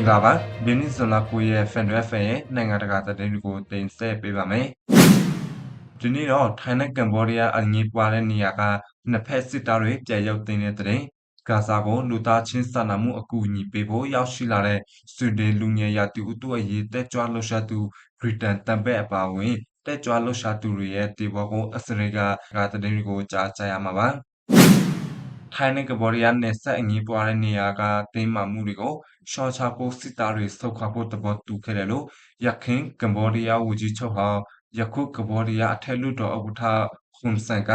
င်္ဂလာပါဒီနေ့ဇွန်လ9ရက် Fan FM ရဲ့နိုင်ငံတကာသတင်းတွေကိုတင်ဆက်ပေးပါမယ်ဒီနေ့တော့ထိုင်းနဲ့ကမ္ဘောဒီးယားအငြင်းပွားတဲ့နေရာကနှစ်ဖက်စစ်သားတွေပြန်ရောက်တဲ့တဲ့ဂါဇာကိုလူသားချင်းစာနာမှုအကူအညီပေးဖို့ရောက်ရှိလာတဲ့ဆွေဒင်လူငယ်ရာတူဥတုအရေးတက်ကြွလှုပ်ရှားသူဗြိတန်တမ်ဘက်အပါအဝင်တက်ကြွလှုပ်ရှားသူတွေရဲ့တေဘောကိုအစရိကကသတင်းတွေကိုကြားကြရမှာပါ ထိုင်းနဲ့ကမ္ဘောဒီးယားနယ်စပ်အငြင်းပွားတဲ့နေရာကတင်းမာမှုတွေကိုရှော့ချဖို့စစ်သားတွေဆုတ်ခွာဖို့တဘောတူခဲ့တယ်လို့ရခိုင်ကမ္ဘောဒီးယားဝန်ကြီးချုပ်ဟာယခုကမ္ဘောဒီးယားအထက်လွှတ်တော်ဥက္ကဋ္ဌခွန်ဆန်က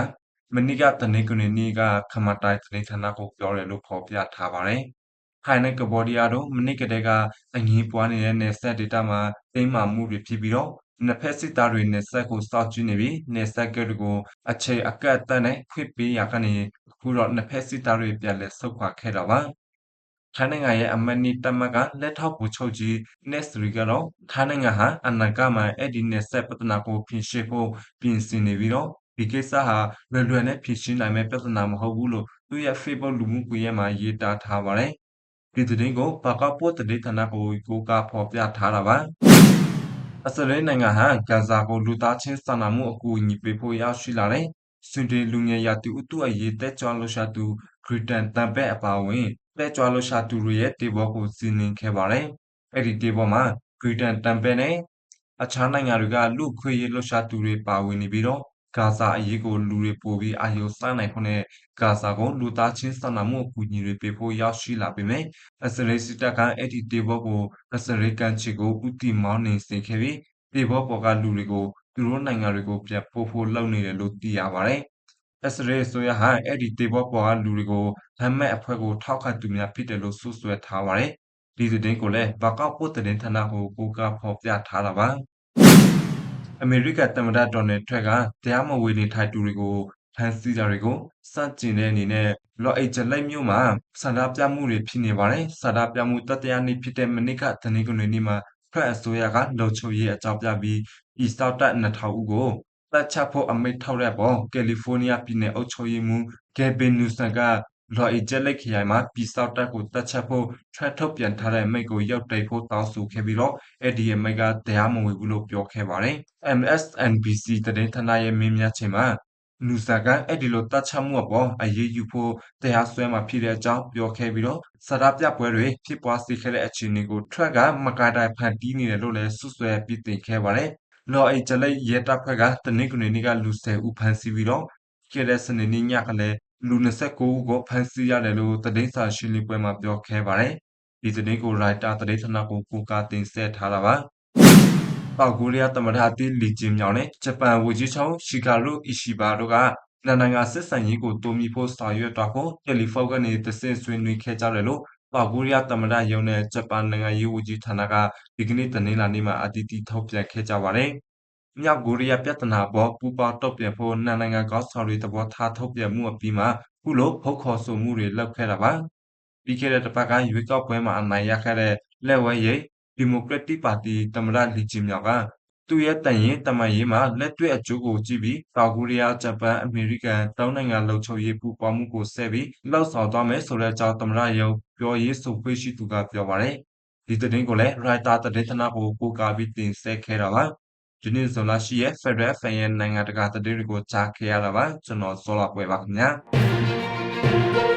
မနေ့ကတနင်္ဂနွေနေ့ကခမတိုင်းသတင်းဌာနကိုပြောတယ်လို့ဖော်ပြထားပါတယ်။ထိုင်းနဲ့ကမ္ဘောဒီးယားတို့မနေ့ကတည်းကအငြင်းပွားနေတဲ့နယ်စပ်ဒေသမှာတင်းမာမှုတွေဖြစ်ပြီးတော့နှစ်ဖက်စစ်သားတွေနယ်စပ်ကိုစောင့်ကြည့်နေပြီးနယ်စပ်ကတွေကိုအခြေအကန့်အသတ်နဲ့ခွင့်ပေးရာကနေအ ခုတော့နှစ်ဖက်စစ်သားတွေပြန်လည်ဆုတ်ခွာခဲ့တာပါ။ထိုင်းနိုင်ငံရဲ့အမတ်နီတမတ်ကလက်ထောက်ဗိုလ်ချုပ်ကြီး Nesri ကတော့ထိုင်းနိုင်ငံဟာအနာဂတ်မှာအဲ့ဒီနယ်စပ်ပြဿနာကိုဖြေရှင်းဖို့ပြင်ဆင်နေပြီးတော့ဒီကိစ္စဟာလွယ်လွယ်နဲ့ဖြေရှင်းနိုင်မယ့်ပြဿနာမဟုတ်ဘူးလို့သူ့ရဲ့ Facebook လူမှုကွန်ရက်မှာရေးသားထားပါတယ်။ဒီသတင်းကိုဘာကောက်ပို့သတင်းဌာနကိုကိုးကားဖော်ပြထားတာပါ။အစ္စရေးနိုင်ငံဟာဂါဇာကိုလူသားချင်းစာနာမှုအကူအညီပေးဖို့ရောက်ရှိလာတဲ့ ဆွေဒင်လူငယ်ရာတူဥတုအရေးတက်ကြွလှုပ်ရှားသူဂရီတန်တမ်ဘက်အပါအဝင်တက်ကြွလှုပ်ရှားသူတွေရဲ့တေဘောကိုစီးနင်းခဲ့ပါတယ်။အဲ့ဒီတေဘောမှာဂရီတန်တမ်ဘက်နဲ့အခြားနိုင်ငံတွေကလူခွေရေးလှုပ်ရှားသူတွေပါဝင်နေပြီးတော့ဂါဇာအရေးကိုလူတွေပိုပြီးအာရုံစိုက်နိုင်ဖို့နဲ့ဂါဇာကိုလူသားချင်းစာနာမှုအကူအညီတွေပေးဖို့ရောက်ရှိလာပေမဲ့အစ္စရေးစစ်တပ်ကအဲ့ဒီတေဘောကိုအစ္စရေးကန်ချီကိုဥတီမောင်းနေစေခဲ့ပြီးတေဘောပေါ်ကလူတွေကို သူတို့နိုင်ငံတွေကိုပြန်ပို့ဖို့လုပ်နေတယ်လို့သိရပါတယ်။အစ္စရေးဆိုရဟာ အဲ့ဒီတေဘောပေါ်ကလူတွေကို ဟမ်မက်အဖွဲ့ကို ထောက်ခံသူများဖြစ်တယ်လို့ စွပ်စွဲထားပါတယ်။ဒီသတင်းကိုလည်း ဘာကောက်ပို့သတင်းဌာနကို ကိုးကားဖော်ပြထားတာပါ။အမေရိကန်သမ္မတ ဒေါ်နယ်ထရန့်က တရားမဝင်နေထိုင်သူတွေကို ဖမ်းဆီးတာတွေကိုစန့်ကျင်တဲ့အနေနဲ့ လော့အိတ်ဂျလိတ်မြို့မှာ ဆန္ဒပြမှုတွေ ဖြစ်နေပါတယ်။ဆန္ဒပြမှု တတိယနေ့ဖြစ်တဲ့ မနေ့က တနင်္ဂနွေနေ့မှာ ဖရက်အစိုးရကလုံခြုံရေးအကြောင်းပြပြီးဤစောက်တပ်2000ဦးကိုတပ်ချဖို့အမိန့်ထုတ်တဲ့ပေါ်ကယ်လီဖိုးနီးယားပြည်နယ်အုပ်ချုပ်ရေးမှူးဂယ်ဗင်နူဆန်ကလော်အီဂျက်လက်ခရိုင်မှာပြည်စောက်တပ်ကိုတပ်ချက်ဖို့ထွက်ထုတ်ပြန်ထားတဲ့မိတ်ကိုရောက်တိတ်ဖို့တောင်းဆိုခဲ့ပြီးတော့အဲ့ဒီမိတ်ကတရားမဝင်ဘူးလို့ပြောခဲ့ပါတယ်။ MSNBC သတင်းဌာနရဲ့မင်းများချိန်မှာ နူဆာကအဲ့ဒီလိုတတ်ချမှုအပေါ်အရေးယူဖို့တရားစွဲမှာဖြစ်တဲ့အကြောင်းပြောခဲ့ပြီးတော့စရပြပွဲတွေဖြစ်ပွားစေခဲ့တဲ့အခြေအနေကို track ကမကာတိုင်ဖန်တီးနေတယ်လို့လည်းစွပ်စွဲပြစ်တင်ခဲ့ပါတယ်။လော်အိဂျလိတ်ရဲတပ်ဖွဲ့ကတနင်္ဂနွေနေ့ကလူ10ဦးဖမ်းဆီးပြီးတော့ခဲ့တဲ့စနေနေ့ညကလည်းလူ29ဦးကိုဖမ်းဆီးရတယ်လို့သတင်းစာရှင်းလင်းပွဲမှာပြောခဲ့ပါတယ်။ဒီသတင်းကိုရိုက်တာသတင်းဌာနကိုကိုးကားတင်ဆက်ထားတာပါ။ တောင်ကိုရီးယားသမ္မတအသစ်လီဂျင်မြောင်နဲ့ဂျပန်ဝန်ကြီးချုပ်ရှီကာရုအီရှီဘာတို့ကနှစ်နိုင်ငံဆက်ဆံရေးကိုတိုးမြှင့်ဖို့ဆောင်ရွက်သွားဖို့တယ်လီဖုန်းကနေတဆင့်ဆွေးနွေးခဲ့ကြတယ်လို့တောင်ကိုရီးယားသမ္မတရုံးနဲ့ဂျပန်နိုင်ငံရေးဝန်ကြီးဌာနကဒီကနေ့တနင်္လာနေ့မှာအတည်ပြုထုတ်ပြန်ခဲ့ကြပါတယ်။မြောက်ကိုရီးယားပြဿနာအပေါ်ပူးပေါင်းတုံ့ပြန်ဖို့နှစ်နိုင်ငံခေါင်းဆောင်တွေသဘောထားထုတ်ပြန်မှုအပြီးမှာခုလိုဖုတ်ခေါ်ဆိုမှုတွေလုပ်ခဲ့တာပါ။ပြီးခဲ့တဲ့တစ်ပတ်ကရွေးကောက်ပွဲမှာအနိုင်ရခဲ့တဲ့လက်ဝဲရိပ် ဒီမိုကရက်တစ်ပါတီသမ္မတလီဂျင်မြောင်ကသူ့ရဲ့တန်ရင်တမန်ရေးမှာလက်တွေ့အကျိုးကိုကြည့်ပြီးတောင်ကိုရီးယားဂျပန်အမေရိကန်တောင်းနိုင်ငံလုံခြုံရေးပူးပေါင်းမှုကိုဆက်ပြီးလှုပ်ဆောင်သွားမယ်ဆိုတဲ့အကြောင်းသမ္မတရုံးပြောရေးဆိုခွင့်ရှိသူကပြောပါတယ်။ဒီသတင်းကိုလည်းရိုက်တာသတင်းဌာနကိုကိုးကားပြီးတင်ဆက်ခဲ့တာပါ။ဒီနေ့ဇွန်လ10ရက် Federal Fan ရဲ့နိုင်ငံတကာသတင်းတွေကိုကြားခဲ့ရတာပါကျွန်တော်စောလာပွဲပါခင်ဗျာ။